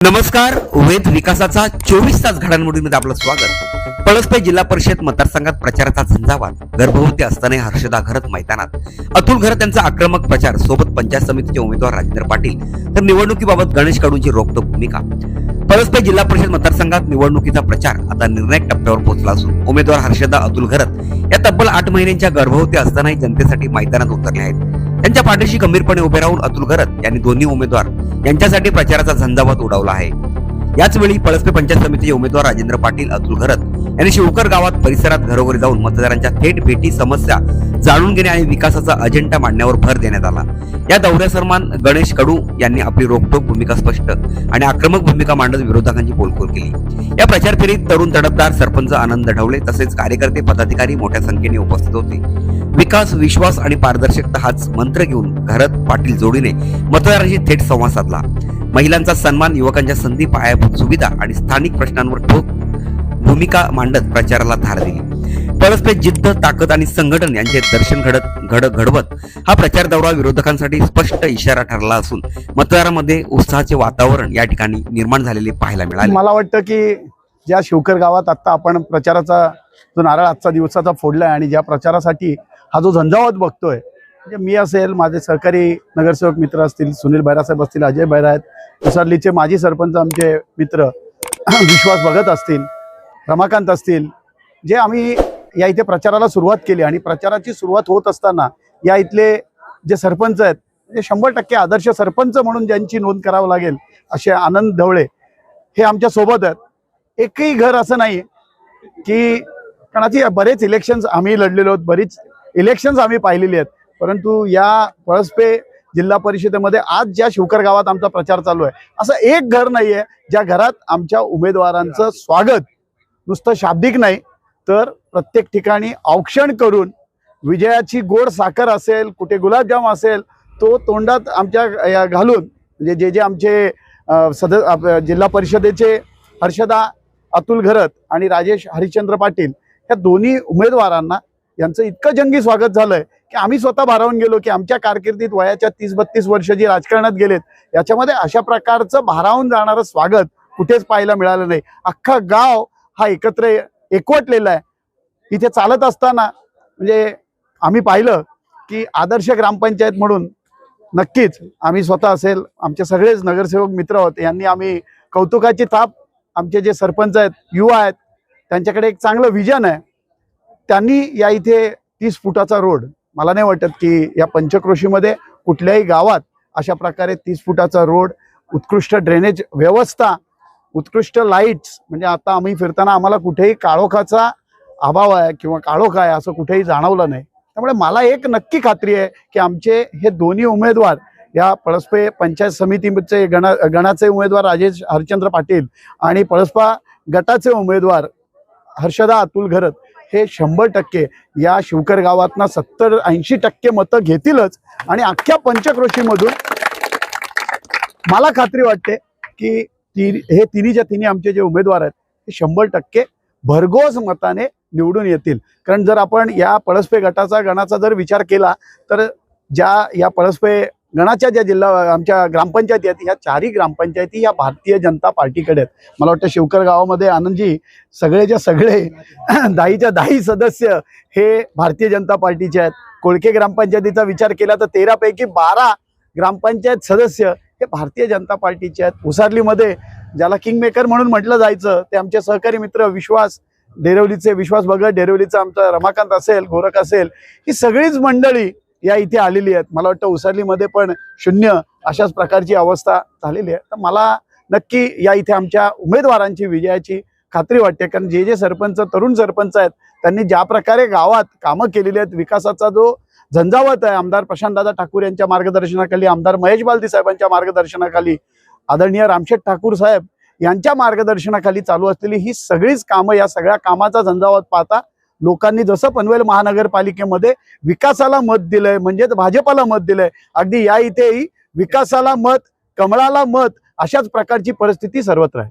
नमस्कार वेद विकासाचा चोवीस तास घडामोडीमध्ये आपलं स्वागत. पळसपे जिल्हा परिषद मतदारसंघात प्रचाराचा झंझावात. गर्भवती असताना हर्षदा घरत मैदानात. अतुल घरत यांचा आक्रमक प्रचार. सोबत पंचायत समितीचे उमेदवार राजेंद्र पाटील. तर निवडणुकीबाबत गणेश कडूंची रोखटोक भूमिका. पळसपे जिल्हा परिषद मतदारसंघात निवडणुकीचा प्रचार आता निर्णायक टप्प्यावर पोहोचला असून उमेदवार हर्षदा अतुल घरत या तब्बल आठ महिन्यांच्या गर्भवती असतानाही जनतेसाठी मैदानात उतरले आहेत. त्यांच्या पाठीशी गंभीरपणे उभे राहून अतुल घरत यांनी दोन्ही उमेदवार यांच्यासाठी प्रचाराचा झंझावात उडवला आहे. याचवेळी पळसपे पंचायत समितीचे उमेदवार राजेंद्र पाटील अतुल घरत यांनी शिवकर गावात परिसरात घरोघरी जाऊन मतदारांच्या थेट भेटी समस्या जाणून घेणे आणि विकासाचा अजेंडा मांडण्यावर भर देण्यात आला. या दौऱ्यासरमान गणेश कडू यांनी आपली रोखटोक भूमिका स्पष्ट आणि आक्रमक भूमिका मांडत विरोधकांची बोलखोल केली. या प्रचार फेरीत तरुण तडफदार सरपंच आनंद ढवळे तसेच कार्यकर्ते पदाधिकारी मोठ्या संख्येने उपस्थित होते. विकास विश्वास आणि पारदर्शकता हाच मंत्र घेऊन घरत पाटील जोडीने मतदारांशी थेट संवाद साधला. महिलांचा सन्मान युवकांच्या संधी पायाभूत सुविधा आणि स्थानिक प्रश्नांवर ठोक भूमिका मांडत प्रचाराला धार दिली. परस्पर जिद्द ताकद आणि संघटन यांचे दर्शन घडत घड घडवत हा प्रचार दौरा विरोधकांसाठी स्पष्ट इशारा ठरला असून मतदारामध्ये उत्साहाचे वातावरण या ठिकाणी निर्माण झालेले पाहायला मिळाले. मला वाटतं की ज्या शिवकर गावात आत्ता आपण प्रचाराचा जो नारळ आजचा दिवसाचा फोडलाय आणि ज्या प्रचारासाठी हा जो झंझावत बघतोय म्हणजे मी असेल माझे सहकारी नगरसेवक मित्र असतील सुनील बैरासाहेब असतील अजय बैरा आहेत उसरलीचे माजी सरपंच आमचे मित्र विश्वास भगत असतील रमाकांत असतील जे आम्ही या इथे प्रचाराला सुरुवात केली आणि प्रचाराची सुरुवात होत असताना या इथले जे सरपंच आहेत म्हणजे शंभर टक्के आदर्श सरपंच म्हणून ज्यांची नोंद करावं लागेल असे आनंद ढवळे हे आमच्यासोबत आहेत. एकही घर असं नाही की कारण आधी बरेच इलेक्शन्स आम्ही लढलेलो आहोत बरीच इलेक्शन्स आम्ही पाहिलेली आहेत. परंतु या पळसपे जिल्हा परिषदेमध्ये आज ज्या शिवकर गावात आमचा प्रचार चालू आहे असं एक घर नाही आहे ज्या घरात आमच्या उमेदवारांचं स्वागत नुसतं शाब्दिक नाही तर प्रत्येक ठिकाणी औक्षण करून विजयाची गोड साखर असेल कुठे गुलाबजाम असेल तो तोंडात आमच्या या घालून म्हणजे जे जे आमचे सद जिल्हा परिषदेचे हर्षदा अतुल घरत आणि राजेश हरिश्चंद्र पाटील या दोन्ही उमेदवारांना यांचं इतकं जंगी स्वागत झालंय की आम्ही स्वतः भारावून गेलो की आमच्या कारकिर्दीत वयाच्या तीस बत्तीस वर्ष जी राजकारणात गेलेत याच्यामध्ये अशा प्रकारचं भारावून जाणारं स्वागत कुठेच पाहायला मिळालं नाही. अख्खा गाव हा एकत्र एकवटलेला आहे. इथे चालत असताना म्हणजे आम्ही पाहिलं की आदर्श ग्रामपंचायत म्हणून नक्कीच आम्ही स्वतः असेल आमचे सगळेच नगरसेवक मित्र होते यांनी आम्ही कौतुकाची थाप आमचे जे सरपंच आहेत युवा आहेत त्यांच्याकडे एक चांगलं विजन आहे. त्यांनी या इथे तीस फुटाचा रोड मला नाही वाटत की या पंचक्रोशीमध्ये कुठल्याही गावात अशा प्रकारे तीस फुटाचा रोड उत्कृष्ट ड्रेनेज व्यवस्था उत्कृष्ट लाईट्स म्हणजे आता आम्ही फिरताना आम्हाला कुठेही काळोखाचा अभाव आहे किंवा काळोख आहे असं कुठेही जाणवलं नाही. त्यामुळे मला एक नक्की खात्री आहे की आमचे हे दोन्ही उमेदवार या पळसपे पंचायत समितीचे गणा गणाचे उमेदवार राजेश हरचंद्र पाटील आणि पळसपा गटाचे उमेदवार हर्षदा अतुल घरत हे शंभर टक्के या शिवकर गावातना सत्तर ऐंशी टक्के मतं घेतीलच. आणि अख्ख्या पंचक्रोशीमधून मला खात्री वाटते की ती हे तिन्हीच्या तिन्ही आमचे जे उमेदवार आहेत हे शंभर टक्के भरघोस मताने निवडून येतील. कारण जर आपण या पळसपे गटाचा गणाचा जर विचार केला तर ज्या या पळसपे गणाच्या ज्या जिल्हा आमच्या ग्रामपंचायती आहेत ह्या चारही ग्रामपंचायती या भारतीय जनता पार्टीकडे आहेत. मला वाटतं शिवकर गावामध्ये आनंदजी सगळेच्या सगळे दहाच्या दहाही सदस्य हे भारतीय जनता पार्टीचे आहेत. कोळके ग्रामपंचायतीचा विचार केला तर तेरापैकी बारा ग्रामपंचायत सदस्य हे भारतीय जनता पार्टीचे आहेत. उसारलीमध्ये ज्याला किंगमेकर म्हणून म्हटलं जायचं ते आमचे सहकारी मित्र विश्वास डेरवलीचे विश्वास भगत डेरवलीचा आमचा रमाकांत असेल गोरख असेल ही सगळीच मंडळी या इथे आलेली आहेत. मला वाटतं उसालीमध्ये पण शून्य अशाच प्रकारची अवस्था झालेली आहे. तर मला नक्की या इथे आमच्या उमेदवारांची विजयाची खात्री वाटते. कारण जे जे सरपंच तरुण सरपंच आहेत त्यांनी ज्या प्रकारे गावात कामं केलेली आहेत विकासाचा जो झंझावत आहे आमदार प्रशांतदादा ठाकूर यांच्या मार्गदर्शनाखाली आमदार महेश बालदी साहेबांच्या मार्गदर्शनाखाली आदरणीय रामशेठ ठाकूर साहेब यांच्या मार्गदर्शनाखाली चालू असलेली ही सगळीच कामं या सगळ्या कामाचा झंझावत पाहता लोकांनी जसं पनवेल महानगरपालिकेमध्ये विकासाला मत दिलंय म्हणजेच भाजपाला मत दिलंय अगदी या इथेही विकासाला मत कमळाला मत अशाच प्रकारची परिस्थिती सर्वत्र आहे.